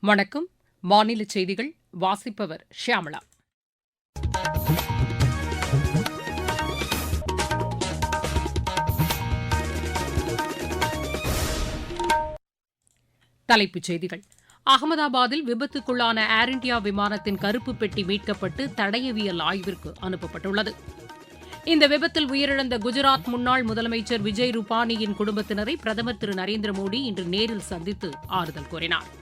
வணக்கம். மாநில செய்திகள் வாசிப்பவர் ஷியாமளா. தலைப்புச் செய்திகள். அகமதாபாத்தில் விபத்துக்குள்ளான ஏர் இண்டியா விமானத்தின் கருப்பு பெட்டி மீட்கப்பட்டு தடயவியல் ஆய்விற்கு அனுப்பப்பட்டுள்ளது. இந்த விபத்தில் உயிரிழந்த குஜராத் முன்னாள் முதலமைச்சர் விஜய் ரூபானியின் குடும்பத்தினரை பிரதமர் திரு நரேந்திர மோடி இன்று நேரில் சந்தித்து ஆறுதல் கூறினார்.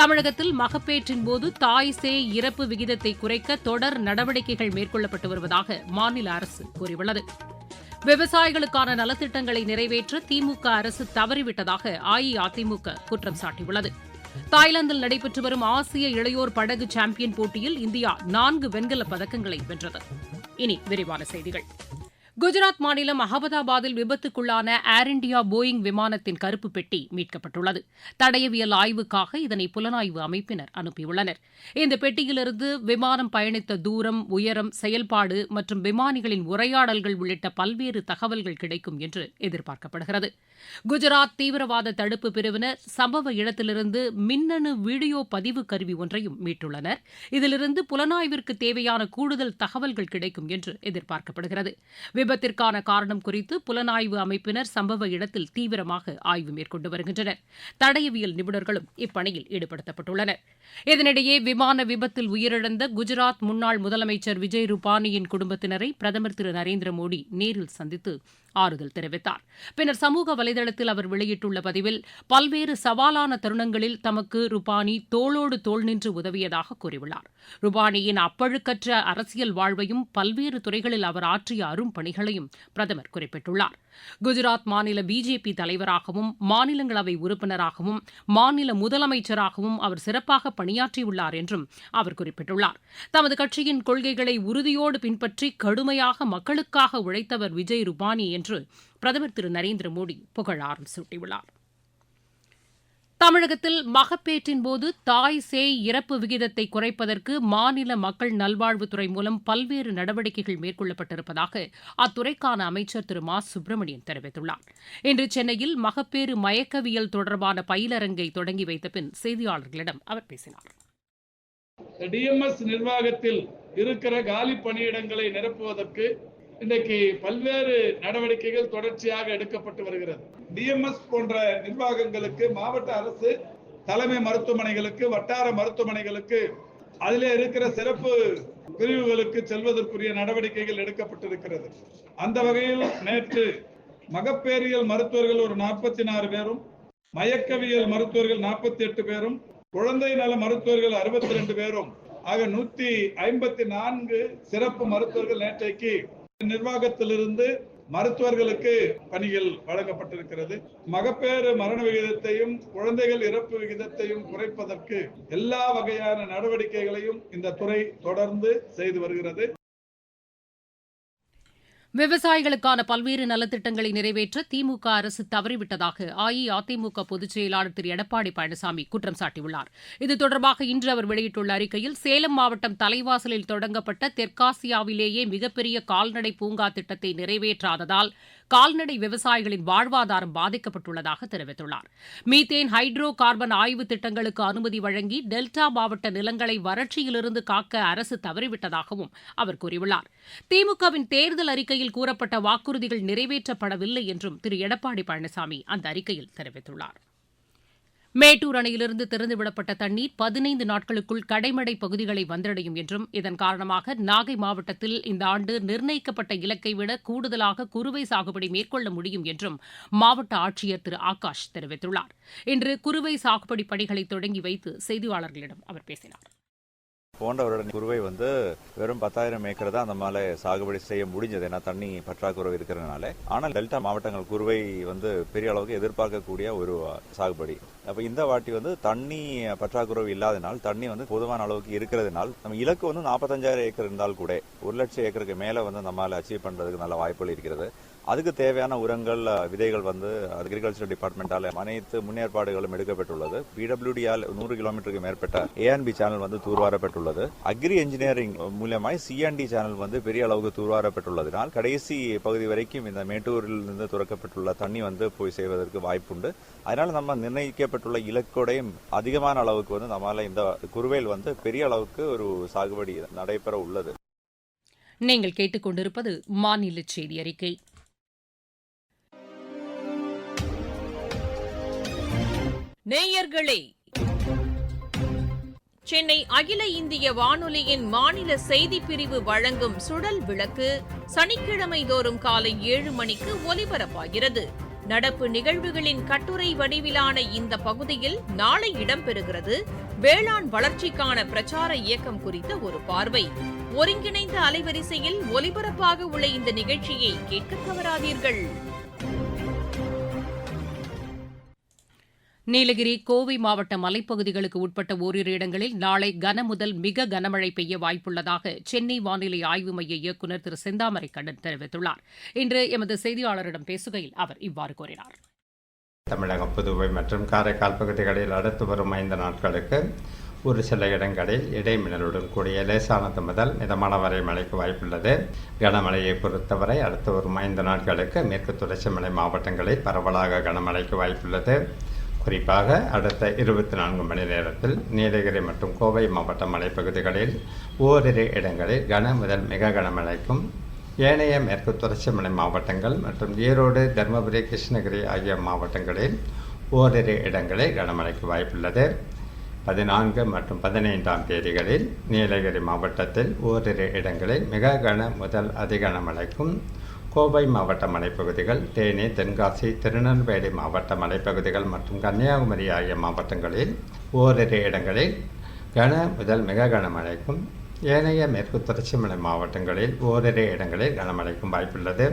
தமிழகத்தில் மகப்பேற்றின் போது தாய் சேய் இறப்பு விகிதத்தை குறைக்க தொடர் நடவடிக்கைகள் மேற்கொள்ளப்பட்டு வருவதாக மாநில அரசு கூறியுள்ளது. விவசாயிகளுக்கான நலத்திட்டங்களை நிறைவேற்ற திமுக அரசு தவறிவிட்டதாக அஇஅதிமுக குற்றம் சாட்டியுள்ளது. தாய்லாந்தில் நடைபெற்று வரும் ஆசிய இளையோர் படகு சாம்பியன் போட்டியில் இந்தியா நான்கு வெண்கலப் பதக்கங்களை வென்றது. இனி விரிவான செய்திகள். குஜராத் மாநிலம் அகமதாபாத்தில் விபத்துக்குள்ளான ஏர் இண்டியா போயிங் விமானத்தின் கருப்பு பெட்டி மீட்கப்பட்டுள்ளது. தடயவியல் ஆய்வுக்காக இதனை புலனாய்வு அமைப்பினர் அனுப்பியுள்ளனர். இந்த பெட்டியிலிருந்து விமானம் பயணித்த தூரம் உயரம் செயல்பாடு மற்றும் விமானிகளின் உரையாடல்கள் உள்ளிட்ட பல்வேறு தகவல்கள் கிடைக்கும் என்று எதிர்பார்க்கப்படுகிறது. குஜராத் தீவிரவாத தடுப்பு பிரிவினர் சம்பவ இடத்திலிருந்து மின்னணு வீடியோ பதிவு கருவி ஒன்றையும் மீட்டுள்ளனர். இதிலிருந்து புலனாய்விற்கு தேவையான கூடுதல் தகவல்கள் கிடைக்கும் என்று எதிர்பார்க்கப்படுகிறது. விபத்திற்கான காரணம் குறித்து புலனாய்வு அமைப்பினர் சம்பவ இடத்தில் தீவிரமாக ஆய்வு மேற்கொண்டு வருகின்றனர். தடயவியல் நிபுணர்களும் இப்பணியில் ஈடுபடுத்தப்பட்டுள்ளனர். இதனிடையே விமான விபத்தில் உயிரிழந்த குஜராத் முன்னாள் முதலமைச்சர் விஜய் ரூபானியின் குடும்பத்தினரை பிரதமர் திரு நரேந்திர மோடி நேரில் சந்தித்து ஆறுதல் தெரிவித்தார். பின்னர் சமூக வலைதளத்தில் அவர் வெளியிட்டுள்ள பதிவில் பல்வேறு சவாலான தருணங்களில் தமக்கு ருபானி தோளோடு தோள் நின்று உதவியதாக கூறியுள்ளார். ருபானியின் அப்பழுக்கற்ற அரசியல் வாழ்வையும் பல்வேறு துறைகளில் அவர் ஆற்றிய அரும்பணி பணிகளையும் பிரதமர் குறிப்பிட்டுள்ளார். குஜராத் மாநில பிஜேபி தலைவராகவும் மாநிலங்களவை உறுப்பினராகவும் மாநில முதலமைச்சராகவும் அவர் சிறப்பாக பணியாற்றியுள்ளார் என்றும் அவர் குறிப்பிட்டுள்ளார். தமது கட்சியின் கொள்கைகளை உறுதியோடு பின்பற்றி கடுமையாக மக்களுக்காக உழைத்தவர் விஜய் ரூபானி என்று பிரதமர் திரு நரேந்திர மோடி புகழாரம் சூட்டியுள்ளார். தமிழகத்தில் மகப்பேற்றின் போது தாய் சேய் இறப்பு விகிதத்தை குறைப்பதற்கு மாநில மக்கள் நல்வாழ்வுத்துறை மூலம் பல்வேறு நடவடிக்கைகள் மேற்கொள்ளப்பட்டிருப்பதாக அத்துறைக்கான அமைச்சர் திரு மா. சுப்பிரமணியன் தெரிவித்துள்ளார். இன்று சென்னையில் மகப்பேறு மயக்கவியல் தொடர்பான பயிலரங்கை தொடங்கி வைத்த பின் செய்தியாளர்களிடம் அவர் பேசினார். டிஎம்எஸ் நிர்வாகத்தில் இருக்கிற காலி பணியிடங்களை நிரப்புவதற்கு இன்றைக்கு பல்வேறு நடவடிக்கைகள் தொடர்ச்சியாக எடுக்கப்பட்டு வருகிறது. டிஎம்எஸ் போன்ற நிர்வாகங்களுக்கு மாவட்ட அரசு தலைமை மருத்துவமனைகளுக்கு வட்டார மருத்துவமனைகளுக்கு அதிலே இருக்கிற சிறப்பு பிரிவுகளுக்கு செல்வதற்குரிய நடவடிக்கைகள் எடுக்கப்பட்டிருக்கிறது. அந்த வகையில் நேற்று மகப்பேறியல் மருத்துவர்கள் ஒரு நாற்பத்தி நாலு பேரும் மயக்கவியல் மருத்துவர்கள் நாற்பத்தி எட்டு பேரும் குழந்தை நல மருத்துவர்கள் அறுபத்தி ரெண்டு பேரும் ஆக நூத்தி ஐம்பத்தி நான்கு சிறப்பு மருத்துவர்கள் நேற்றைக்கு நிர்வாகத்திலிருந்து மருத்துவர்களுக்கு பணிகள் வழங்கப்பட்டிருக்கிறது. மகப்பேறு மரண விகிதத்தையும் குழந்தைகள் இறப்பு விகிதத்தையும் குறைப்பதற்கு எல்லா வகையான நடவடிக்கைகளையும் இந்த துறை தொடர்ந்து செய்து வருகிறது. விவசாயிகளுக்கான பல்வேறு நலத்திட்டங்களை நிறைவேற்ற திமுக அரசு தவறிவிட்டதாக அஇஅதிமுக பொதுச் செயலாளர் திரு எடப்பாடி பழனிசாமி குற்றம் சாட்டியுள்ளார். இது தொடர்பாக இன்று அவர் வெளியிட்டுள்ள அறிக்கையில் சேலம் மாவட்டம் தலைவாசலில் தொடங்கப்பட்ட தெற்காசியாவிலேயே மிகப்பெரிய கால்நடை பூங்கா திட்டத்தை நிறைவேற்றாததால் கால்நடை விவசாயிகளின் வாழ்வாதாரம் பாதிக்கப்பட்டுள்ளதாக தெரிவித்துள்ளார். மீத்தேன் ஹைட்ரோ கார்பன் ஆய்வு திட்டங்களுக்கு அனுமதி வழங்கி டெல்டா மாவட்ட நிலங்களை வறட்சியிலிருந்து காக்க அரசு தவறிவிட்டதாகவும் அவர் கூறியுள்ளார். திமுகவின் தேர்தல் அறிக்கையில் கூறப்பட்ட வாக்குறுதிகள் நிறைவேற்றப்படவில்லை என்றும் திரு. எடப்பாடி பழனிசாமி அந்த அறிக்கையில் தெரிவித்துள்ளார். மேட்டூர் அணையிலிருந்து திறந்துவிடப்பட்ட தண்ணீர் பதினைந்து நாட்களுக்குள் கடைமடை பகுதிகளை வந்தடையும் என்றும் இதன் காரணமாக நாகை மாவட்டத்தில் இந்த ஆண்டு நிர்ணயிக்கப்பட்ட இலக்கை விட கூடுதலாக குறுவை சாகுபடி மேற்கொள்ள முடியும் என்றும் மாவட்ட ஆட்சியர் திரு ஆகாஷ் தெரிவித்துள்ளார். இன்று குறுவை சாகுபடி பணிகளை தொடங்கி வைத்து செய்தியாளர்களிடம் அவர் பேசினார். போன்ற குருவை வந்து வெறும் பத்தாயிரம் ஏக்கர் தான் அந்த சாகுபடி செய்ய முடிஞ்சது. ஏன்னா தண்ணி பற்றாக்குறை இருக்கிறதுனால. ஆனால் டெல்டா மாவட்டங்கள் குருவை வந்து பெரிய அளவுக்கு எதிர்பார்க்கக்கூடிய ஒரு சாகுபடி. அப்போ இந்த வாட்டி வந்து தண்ணி பற்றாக்குறை இல்லாதனால் தண்ணி வந்து போதுமான அளவுக்கு இருக்கிறதுனால் நம்ம இலக்கு வந்து நாற்பத்தஞ்சாயிரம் ஏக்கர் இருந்தால் கூட ஒரு லட்சம் ஏக்கருக்கு மேலே வந்து நம்மளால அச்சீவ் பண்ணுறதுக்கு நல்ல வாய்ப்புகள் இருக்கிறது. அதுக்கு தேவையான உரங்கள் விதைகள் வந்து அக்ரிகல்ச்சர் டிபார்ட்மெண்டால் அனைத்து முன்னேற்பாடுகளும் எடுக்கப்பட்டுள்ளது. பிடபிள்யூடியால் நூறு கிலோமீட்டருக்கு மேற்பட்ட ஏஎன்பி சேனல் வந்து தூர்வாரப்பட்டுள்ளது. அக்ரி இன்ஜினியரிங் மூலியமாய் சிஎன்டி சேனல் வந்து பெரிய அளவுக்கு தூர்வாரப்பட்டுள்ளதினால் கடைசி பகுதி வரைக்கும் இந்த மேட்டூரில் இருந்து துறக்கப்பட்டுள்ள தண்ணி வந்து போய் செய்வதற்கு வாய்ப்புண்டு. அதனால நம்ம நிர்ணயிக்கப்பட்டுள்ள இலக்கோடையும் அதிகமான அளவுக்கு வந்து நம்மளால இந்த குறுவையில் வந்து பெரிய அளவுக்கு ஒரு சாகுபடி நடைபெற உள்ளது. நீங்கள் கேட்டுக்கொண்டிருப்பது மாநில செய்தி அறிக்கை. நேயர்களே சென்னை அகில இந்திய வானொலியின் மாநில செய்திப் பிரிவு வழங்கும் சுடல் விளக்கு சனிக்கிழமை தோறும் காலை ஏழு மணிக்கு ஒலிபரப்பாகிறது. நடப்பு நிகழ்வுகளின் கட்டுரை வடிவிலான இந்த பகுதியில் நாளை இடம்பெறுகிறது. வேளாண் வளர்ச்சிக்கான பிரச்சார இயக்கம் குறித்த ஒரு பார்வை. ஒருங்கிணைந்த அலைவரிசையில் ஒலிபரப்பாக உள்ள இந்த நிகழ்ச்சியை கேட்க தவறாதீர்கள். நீலகிரி கோவை மாவட்ட மலைப்பகுதிகளுக்கு உட்பட்ட ஓரிரு இடங்களில் நாளை கனமுதல் மிக கனமழை பெய்ய வாய்ப்புள்ளதாக சென்னை வானிலை ஆய்வு மைய இயக்குநர் திரு செந்தாமரைக்கண்ணன் தெரிவித்துள்ளார். இன்று எமது செய்தியாளரிடம் பேசுகையில் அவர் இவ்வாறு கூறினார். தமிழகம் புதுவை மற்றும் காரைக்கால் பகுதிகளில் அடுத்து வரும் ஐந்து நாட்களுக்கு ஒரு சில இடங்களில் இடைமின்னலுடன் கூடிய லேசானது முதல் மிதமான வரை மழைக்கு வாய்ப்புள்ளது. கனமழையை பொறுத்தவரை அடுத்து வரும் ஐந்து நாட்களுக்கு மேற்கு தொடர்ச்சி மலை மாவட்டங்களில் பரவலாக கனமழைக்கு வாய்ப்புள்ளது. குறிப்பாக அடுத்த இருபத்தி நான்கு மணி நேரத்தில் நீலகிரி மற்றும் கோவை மாவட்ட மலைப்பகுதிகளில் ஓரிரு இடங்களில் கன முதல் மிக கனமழைக்கும் ஏனைய மேற்கு தொடர்ச்சி மலை மாவட்டங்கள் மற்றும் ஈரோடு தருமபுரி கிருஷ்ணகிரி ஆகிய மாவட்டங்களில் ஓரிரு இடங்களில் கனமழைக்கு வாய்ப்புள்ளது. பதினான்கு மற்றும் பதினைந்தாம் தேதிகளில் நீலகிரி மாவட்டத்தில் ஓரிரு இடங்களில் மிக கன முதல் அதிகன மழைக்கும் கோவை மாவட்ட மலைப்பகுதிகள் தேனி தென்காசி திருநெல்வேலி மாவட்ட மலைப்பகுதிகள் மற்றும் கன்னியாகுமரி ஆகிய மாவட்டங்களில் ஓரிரு இடங்களில் கன முதல் மிக கனமழைக்கும் ஏனைய மேற்கு தொடர்ச்சி மலை மாவட்டங்களில் ஓரிரு இடங்களில் கனமழைக்கும் வாய்ப்புள்ளது.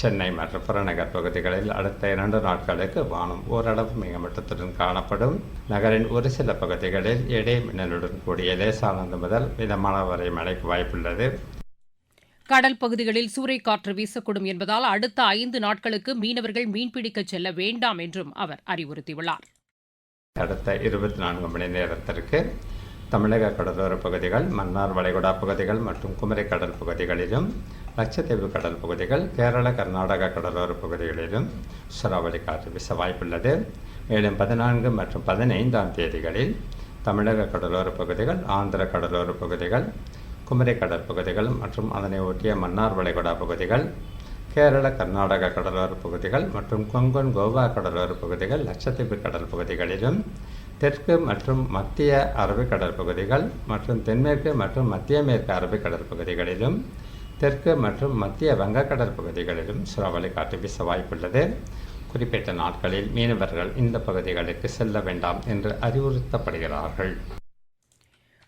சென்னை மற்றும் புறநகர் பகுதிகளில் அடுத்த இரண்டு நாட்களுக்கு வானம் ஓரளவு மிகமட்டத்துடன் காணப்படும். நகரின் ஒரு சில பகுதிகளில் இடை மின்னலுடன் கூடிய லேசானது முதல் மிதமான வரை மழைக்கு வாய்ப்புள்ளது. கடல் பகுதிகளில் சூறைக்காற்று வீசக்கூடும் என்பதால் அடுத்த ஐந்து நாட்களுக்கு மீனவர்கள் மீன்பிடிக்கச் செல்ல வேண்டாம் என்றும் அவர் அறிவுறுத்தியுள்ளார். அடுத்த இருபத்தி நான்கு மணி நேரத்திற்கு தமிழக கடலோர பகுதிகள் மன்னார் வளைகுடா பகுதிகள் மற்றும் குமரி கடல் பகுதிகளிலும் லட்சத்தீவு கடல் பகுதிகள் கேரள கர்நாடக கடலோர பகுதிகளிலும் சூறாவளி காற்று வீச வாய்ப்புள்ளது. மேலும் பதினான்கு மற்றும் பதினைந்தாம் தேதிகளில் தமிழக கடலோர பகுதிகள் ஆந்திர கடலோர பகுதிகள் குமரி கடற்பகுதிகள் மற்றும் அதனை ஒட்டிய மன்னார் வளைகுடா பகுதிகள் கேரள கர்நாடக கடலோர பகுதிகள் மற்றும் கொங்கன் கோவா கடலோர பகுதிகள் லட்சத்தீவு கடல் பகுதிகளிலும் தெற்கு மற்றும் மத்திய அரபிக் கடற்பகுதிகள் மற்றும் தென்மேற்கு மற்றும் மத்திய மேற்கு அரபிக் பகுதிகளிலும் தெற்கு மற்றும் மத்திய வங்கக்கடல் பகுதிகளிலும் சுறாவளி காற்று வீச வாய்ப்புள்ளது. குறிப்பிட்ட நாட்களில் மீனவர்கள் இந்த பகுதிகளுக்கு செல்ல வேண்டாம் என்று அறிவுறுத்தப்படுகிறார்கள்.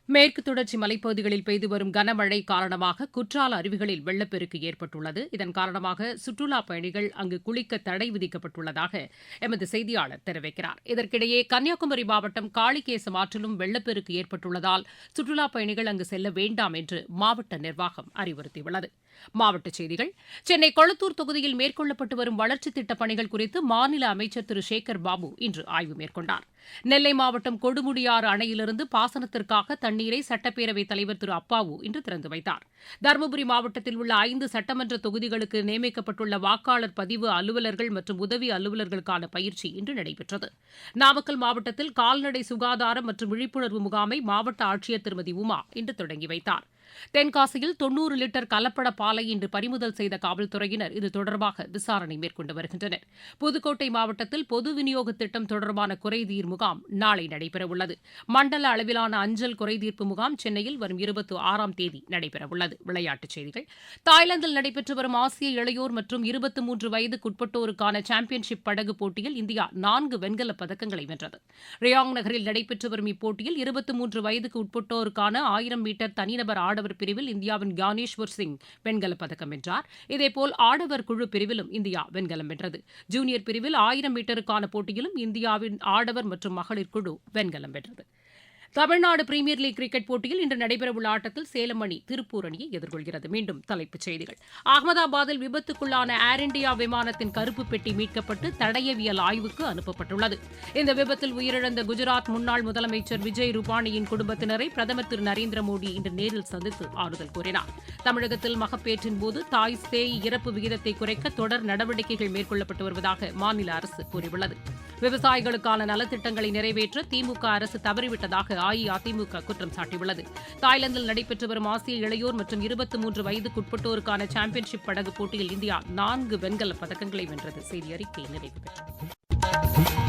மேற்கு தொடர்ச்சி மலைப்பகுதிகளில் பெய்து வரும் கனமழை காரணமாக குற்றால அருவிகளில் வெள்ளப்பெருக்கு ஏற்பட்டுள்ளது. இதன் காரணமாக சுற்றுலாப் பயணிகள் அங்கு குளிக்க தடை விதிக்கப்பட்டுள்ளதாக எமது செய்தியாளர் தெரிவிக்கிறார். இதற்கிடையே கன்னியாகுமரி மாவட்டம் காளிகேசம் ஆற்றிலும் வெள்ளப்பெருக்கு ஏற்பட்டுள்ளதால் சுற்றுலாப் பயணிகள் அங்கு செல்ல வேண்டாம் என்று மாவட்ட நிர்வாகம் அறிவுறுத்தியுள்ளது. மாவட்டச் செய்திகள் சென்னை கொளத்தூர் தொகுதியில் மேற்கொள்ளப்பட்டு வரும் வளர்ச்சித் திட்டப் பணிகள் குறித்து மாநில அமைச்சர் திரு. சேகர் பாபு இன்று ஆய்வு மேற்கொண்டார். நெல்லை மாவட்டம் கொடுமுடியாறு அணையிலிருந்து பாசனத்திற்காக தண்ணீரை சட்டப்பேரவைத் தலைவர் திரு அப்பாவு இன்று திறந்து வைத்தார். தருமபுரி மாவட்டத்தில் உள்ள ஐந்து சட்டமன்ற தொகுதிகளுக்கு நியமிக்கப்பட்டுள்ள வாக்காளர் பதிவு அலுவலர்கள் மற்றும் உதவி அலுவலர்களுக்கான பயிற்சி இன்று நடைபெற்றது. நாமக்கல் மாவட்டத்தில் கால்நடை சுகாதாரம் மற்றும் விழிப்புணர்வு முகாமை மாவட்ட ஆட்சியர் திருமதி உமா இன்று தொடங்கி வைத்தார். தென்காசியில் தொன்னூறு லிட்டர் கலப்பட பாலை இன்று பறிமுதல் செய்த காவல்துறையினர் இது தொடர்பாக விசாரணை மேற்கொண்டு வருகின்றனர். புதுக்கோட்டை மாவட்டத்தில் பொது விநியோக திட்டம் தொடர்பான குறைதீர் முகாம் நாளை நடைபெறவுள்ளது. மண்டல அளவிலான அஞ்சல் குறைதீர்ப்பு முகாம் சென்னையில் வரும் இருபத்தி ஆறாம் தேதி நடைபெறவுள்ளது. விளையாட்டுச் செய்திகள். தாய்லாந்தில் நடைபெற்று வரும் ஆசிய இளையோர் மற்றும் இருபத்தி மூன்று வயதுக்குட்பட்டோருக்கான சாம்பியன்ஷிப் படகு போட்டியில் இந்தியா நான்கு வெண்கலப் பதக்கங்களை வென்றது. ரியாங் நகரில் நடைபெற்று வரும் இப்போட்டியில் இருபத்தி மூன்று வயதுக்கு உட்பட்டோருக்கான ஆயிரம் மீட்டர் தனிநபர் ஆடவர் பிரிவில் இந்தியாவின் ஞானேஸ்வர் சிங் வெண்கலப் பதக்கம் வென்றார். இதேபோல் ஆடவர் குழு பிரிவிலும் இந்தியா வெண்கலம் வென்றது. ஜூனியர் பிரிவில் ஆயிரம் மீட்டருக்கான போட்டியிலும் இந்தியாவின் ஆடவர் மற்றும் மகளிர் குழு வெண்கலம் வென்றது. தமிழ்நாடு பிரீமியர் லீக் கிரிக்கெட் போட்டியில் இன்று நடைபெறவுள்ள ஆட்டத்தில் சேலம் அணி திருப்பூர் அணியை எதிர்கொள்கிறது. மீண்டும் தலைப்புச் செய்திகள். அகமதாபாத்தில் விபத்துக்குள்ளான ஏர் இண்டியா விமானத்தின் கருப்பு பெட்டி மீட்கப்பட்டு தடயவியல் ஆய்வுக்கு அனுப்பப்பட்டுள்ளது. இந்த விபத்தில் உயிரிழந்த குஜராத் முன்னாள் முதலமைச்சர் விஜய் ரூபானியின் குடும்பத்தினரை பிரதமர் திரு நரேந்திர மோடி இன்று நேரில் சந்தித்து ஆறுதல் கூறினார். தமிழகத்தில் மகப்பேற்றின் போது தாய் சேய் இறப்பு விகிதத்தை குறைக்க தொடர் நடவடிக்கைகள் மேற்கொள்ளப்பட்டு வருவதாக மாநில அரசு கூறியுள்ளது. விவசாயிகளுக்கான நலத்திட்டங்களை நிறைவேற்ற திமுக அரசு தவறிவிட்டதாக அஇஅதிமுக குற்றம் சாட்டியுள்ளது. தாய்லாந்தில் நடைபெற்று வரும் ஆசிய இளையோர் மற்றும் இருபத்தி மூன்று வயதுக்குட்பட்டோருக்கான சாம்பியன்ஷிப் படகு போட்டியில் இந்தியா நான்கு வெண்கலப் பதக்கங்களை வென்றது. செய்தி அறிக்கை நிறைவு பெற்றது.